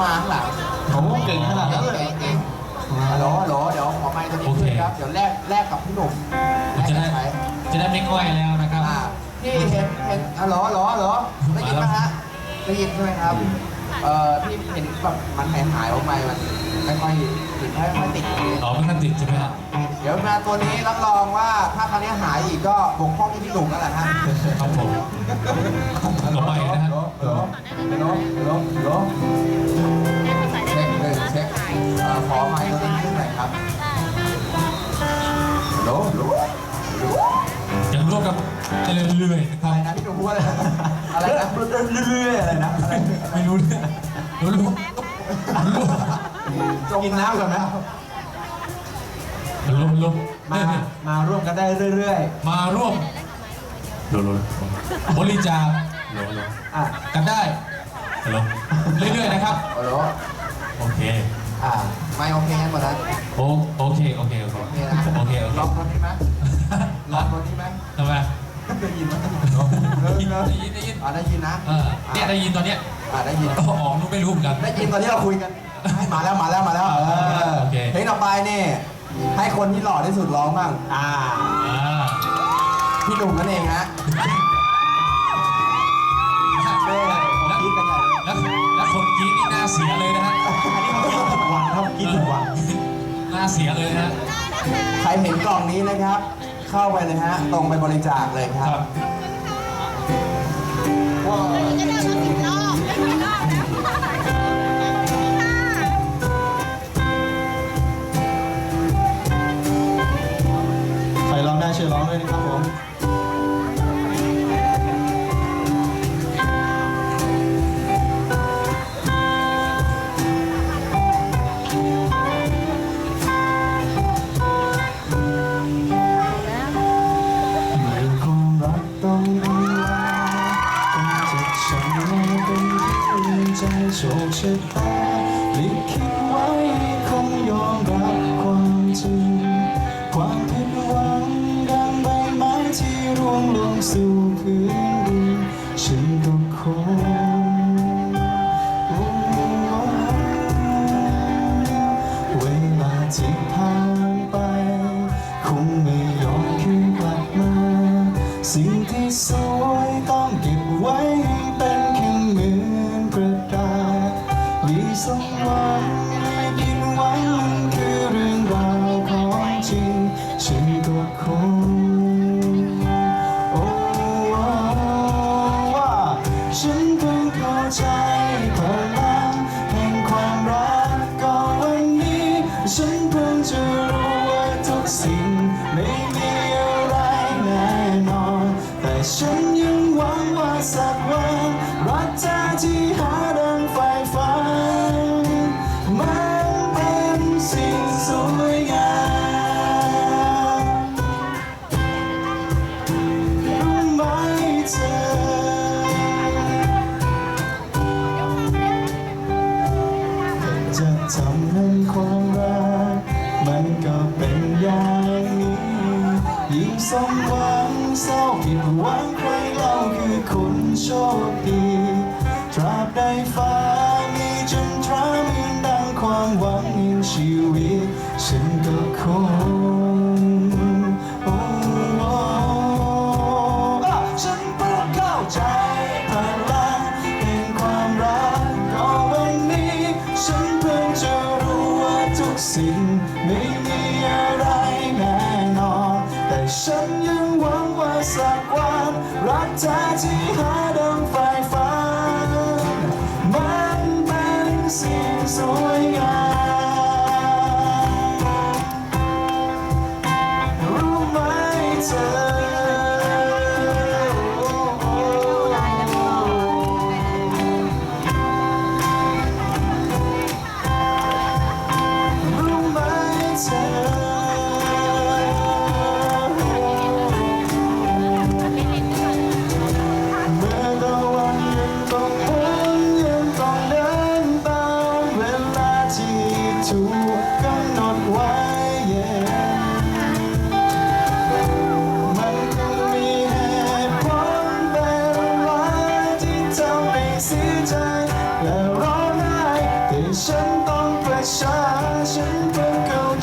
มาข้างหลังโอ้เก่งขนาดนั้นเลย เก่งเก่งฮัลโหลฮัลโหลเดี๋ยวขอไมค์ตัวนี้โอเคด้วยครับเดี๋ยวแลกแลกกับพี่หนุ่มแลกจะกัได้นใช้จะได้ไม่ง่อยแล้วนะครับ อ่าพี่เห็นเห็นฮัลโหลฮัลโหลฮัลโหลได้ยินไหมฮะได้ยินใช่ไหมครับเอ่อพี่เห็นแบบมันหายหายออกไปมันไม่ค่อยติดไม่ค่อยติดอย่างนี้อ๋อไม่ทันติดใช่ไหมครับ เดี๋ยวมาตัวนี้รับรองว่าถ้าครั้งนี้หายอีกก็บกพร่องที่พี่หนุ่มนั่นแหละฮะครับผมต่อไปนะฮะฮัลโหลฮัลโหลฮัลโหลฮัลโหลเช็คเลยเช็คเอ่อขอไมค์ตัวนี้ขึ้นหน่อยครับฮัลโหลฮัลโหลฮัลโหลยังร่วมกับเจริญเรื่อยๆนะครับไรนะพี่หนุ่มพูดอะไรนะอะไรนะเรื่อยๆอะไรนะไม่รู้เนี่ยรู้รู้รู้กินน้ำก่อนนะ มันรู้รู้มาเนี่ยมาร่วมกันได้เรื่อยมาร่วมรู้รู้บริจาครู้รู้ๆอะกันได้ฮัลโหลเรื่อยๆนะครับฮัลโหลโอเค อ่า ไม่โอเคหมดแล้วโอโอเค โอเค โอเค โอเค นะโอเคโอเคลองตัวนี้ไหมลองตัวนี้ไหมทำไมได้ยินไหมได้ยินได้ยินได้ยินอ่าได้ยินนะเออเนี่ยได้ยินตอนเนี้ยอ่าได้ยินก็ออกนู้นไม่รู้เหมือนกัน ได้ยินตอนที่เราคุยกัน มาแล้วมาแล้วมาแล้วเออโอเค เพลงต่อไปนี่ ให้คนที่หล่อที่สุดร้องบ้างอ่าอ่าพี่หนุ่มนั่นเองฮะเต้ผมคิดกันใหญ่เลยแล้วแล้วคนกรีดนี่หน้าเสียเลยนะฮะอันนี้เขาคิดทุกวันครับคิดทุกวันหน้าเสียเลยนะฮะ ใครเห็นกล่องนี้นะครับ เข้าไปเลยฮะ ตรงไปบริจาคเลยคครัรับบว้าว ด้ช่วยร้องด้วยนะครับผมเมื่อความรักต้องมีลาต้องเจ็บช้ำในเป็นที่ใจโชคชะตาลิขิตไว้คงยอม สู่พื้นดินฉันต้องคงเวลาที่ผ่านไป คงไม่ยอมคืนกลับมา สิ่งที่สวยต้อง สักวันรักเธอที่หาดังไฟฝันมันเป็นสิ่งสวยงามรู้ไหมเธอ จะทำให้ความรัก มันก็เป็นอย่างนี้ ยิ่งสมหวังเศร้าผิดหวังใครเล่าคือคน โชคดีตราบใดฟ้ามีจันทราหมือนดังความหวังในชีวิตฉันก็คง ยังหวังว่าสักวัน รักเธอที่หาดังไฟฝันมันเป็นสิ่งสวยงาม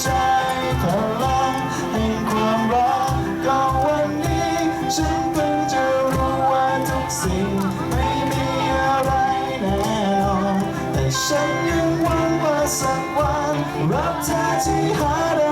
ใจพลังแห่งความรักก็วันนี้ฉันเพิ่งจะรู้ว่าทุกสิ่งไม่มีอะไรแน่นอนแต่ฉันยังหวังว่าสักวันรักเธอที่หาได้